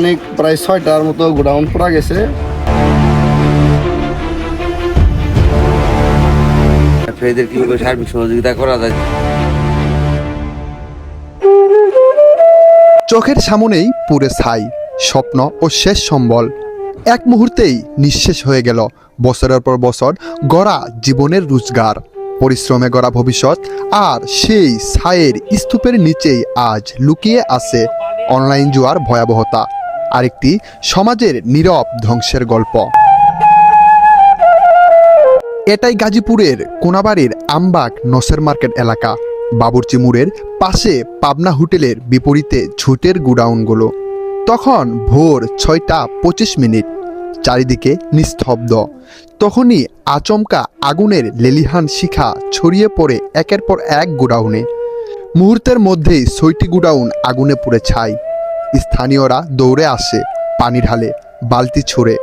আনুমানিক প্রায় ছয়টার মতো গোডাউন পড়া গেছে। ব্যবসায়ীদের কীভাবে সার্বিক সহযোগিতা করা যায়? চোখের সামনেই পুরে ছাই স্বপ্ন ও শেষ সম্বল। এক মুহূর্তেই নিঃশেষ হয়ে গেল বছরের পর বছর গড়া জীবনের রোজগার। পরিশ্রমে গড়া ভবিষ্যৎ আর সেই ছায়ের স্তূপের নিচেই আজ লুকিয়ে আছে অনলাইন জুয়ার ভয়াবহতা। আরেকটি সমাজের নীরব ধ্বংসের গল্প। এটাই গাজীপুরের কোনাবাড়ির আমবাগ নসের মার্কেট এলাকা। বাবুরচি মোড়ের পাশে পাবনা হোটেলের বিপরীতে ঝুটের গুডাউনগুলো। তখন ভোর ছয়টা পঁচিশ মিনিট, চারিদিকে নিস্তব্ধ। তখনই আচমকা আগুনের লেলিহান শিখা ছড়িয়ে পড়ে একের পর এক গুডাউনে। মুহূর্তের মধ্যেই ছয়টি গুডাউন আগুনে পুড়ে ছাই। স্থানীয়রা দৌড়ে আসে পানি ঢালে বালতি ছুঁড়ে।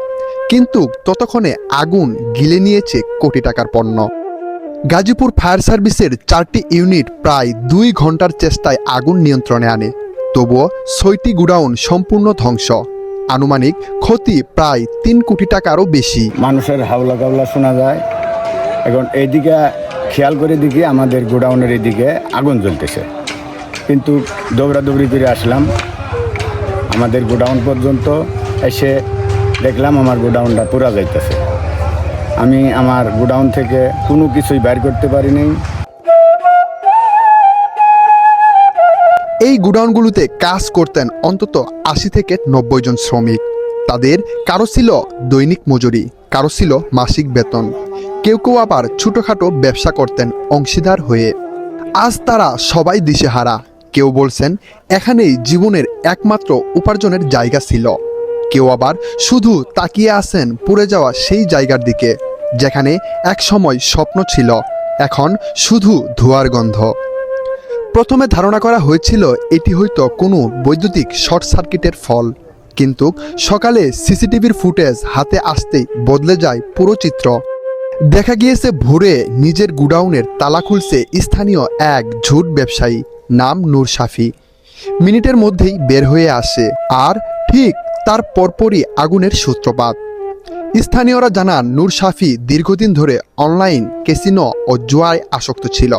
কিন্তু ততক্ষণে আগুন গিলে নিয়েছে কোটি টাকার পণ্য। গাজীপুর ফায়ার সার্ভিসের চারটি ইউনিট প্রায় দুই ঘণ্টার চেষ্টায় আগুন নিয়ন্ত্রণে আনে। তবুও ছয়টি গুডাউন সম্পূর্ণ ধ্বংস। আনুমানিক ক্ষতি প্রায় তিন কোটি টাকারও বেশি। মানুষের হাওলা কাওলা শোনা যায়। এখন এইদিকে খেয়াল করে দেখি আমাদের গোডাউনের এদিকে আগুন জ্বলতেছে। কিন্তু দৌড়াদৌড়ি করে আসলাম। আমাদের গোডাউন পর্যন্ত এসে দেখলাম আমার গোডাউনটা পুরা যাইতেছে। আমি আমার গোডাউন থেকে কোনো কিছুই বাইর করতে পারিনি এই গোডাউনগুলোতে কাজ করতেন অন্তত আশি থেকে নব্বই জন শ্রমিক। তাদের কারও ছিল দৈনিক মজুরি, কারও ছিল মাসিক বেতন। কেউ কেউ আবার ছোটোখাটো ব্যবসা করতেন অংশীদার হয়ে। আজ তারা সবাই দিশেহারা। কেউ বলছেন, এখানেই জীবনের একমাত্র উপার্জনের জায়গা ছিল। কেউ আবার, শুধু তাকিয়ে আছেন পুড়ে যাওয়া সেই জায়গার দিকে, যেখানে একসময় স্বপ্ন ছিল, এখন শুধু ধোয়ার গন্ধ। প্রথমে ধারণা করা হয়েছিল, এটি হয়তো কোনো বৈদ্যুতিক শর্ট সার্কিটের ফল। কিন্তু সকালে সিসিটিভির ফুটেজ হাতে আসতেই বদলে যায় পুরো চিত্র। দেখা গিয়েছে ভোরে নিজের গুডাউনের তালা খুলছে স্থানীয় এক ঝুট ব্যবসায়ী। নাম নূর শাফি। মিনিটের মধ্যেই বের হয়ে আসে আর ঠিক তার পরপরই আগুনের সূত্রপাত। স্থানীয়রা জানান, নূর শাফি দীর্ঘদিন ধরে অনলাইন, ক্যাসিনো ও জুয়ায় আসক্ত ছিল।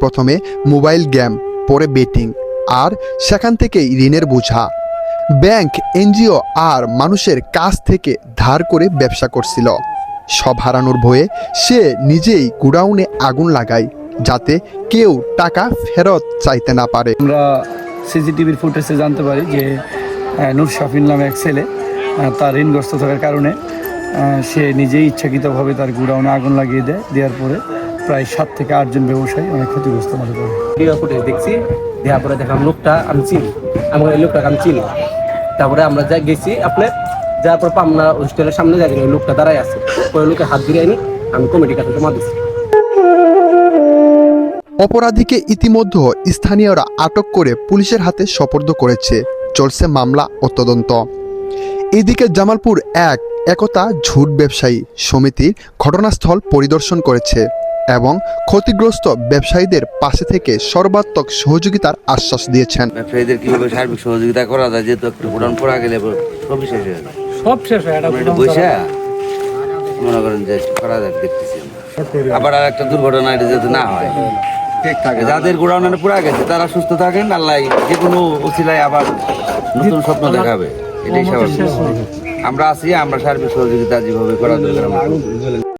প্রথমে মোবাইল গেম, পরে বেটিং, আর সেখান থেকেই ঋণের বোঝা। ব্যাংক, এনজিও আর মানুষের কাছ থেকে ধার করে ব্যবসা করছিল। সব হারানোর ভয়ে সে নিজেই গুডাউনে আগুন লাগায়। যাতে কেউ টাকা ফেরত চাইতে না পারে। আমরা সিসিটিভির ফুটেজে জানতে পারি যে নূর শাফিন নামে এক ছেলে তার ঋণগ্রস্ত থাকার কারণে সে নিজেই ইচ্ছাকৃতভাবে তার গুডাউনে আগুন লাগিয়ে দেয়। দেওয়ার পরে প্রায় সাত থেকে আটজন ব্যবসায়ী অনেক ক্ষতিগ্রস্ত পারে ভিডিও ফুটেজ দেখছি দেওয়ার পরে দেখলাম লোকটা আমি চিনি আমার এই লোকটাকে আমি চিনি তারপরে আমরা যা গেছি আপনার যাওয়ার পর পামনা হোস্টেলের সামনে যাই ওই লোকটা দাঁড়াই আছে। ওই লোকে হাত দিয়ে আনি আমি কমিটি কাছে জমা দিচ্ছি অপরাধীকে ইতিমধ্যে স্থানীয়রা আটক করে পুলিশের হাতে সোপর্দ করেছে। চলছে মামলা ও তদন্ত। এদিকে জামালপুর এক একতা ঝুট ব্যবসায়ী সমিতির ঘটনাস্থল পরিদর্শন করেছে এবং ক্ষতিগ্রস্ত ব্যবসায়ীদের পাশে থেকে সর্বাত্মক সহযোগিতার আশ্বাস দিয়েছেন। ব্যবসায়ীদের কীভাবে সার্বিক সহযোগিতা করা যায় যেহেতু একটু গোডাউন পড়া গেলে সবই শেষ হয়ে যায়। সব শেষ হয় বসে মনে করেন যে করা যায় দেখতেছি আবার আর একটা দুর্ঘটনা এটা যাতে না হয়। ঠিক থাকে যাদের গোডাউনে পুরা গেছে তারা সুস্থ থাকেন আল্লাহ যে কোনো উচিলায় আবার নতুন স্বপ্ন দেখাবে। এটাই স্বাভাবিক। আমরা আছি আমরা সার্বিক সহযোগিতা যেভাবে করা দরকার।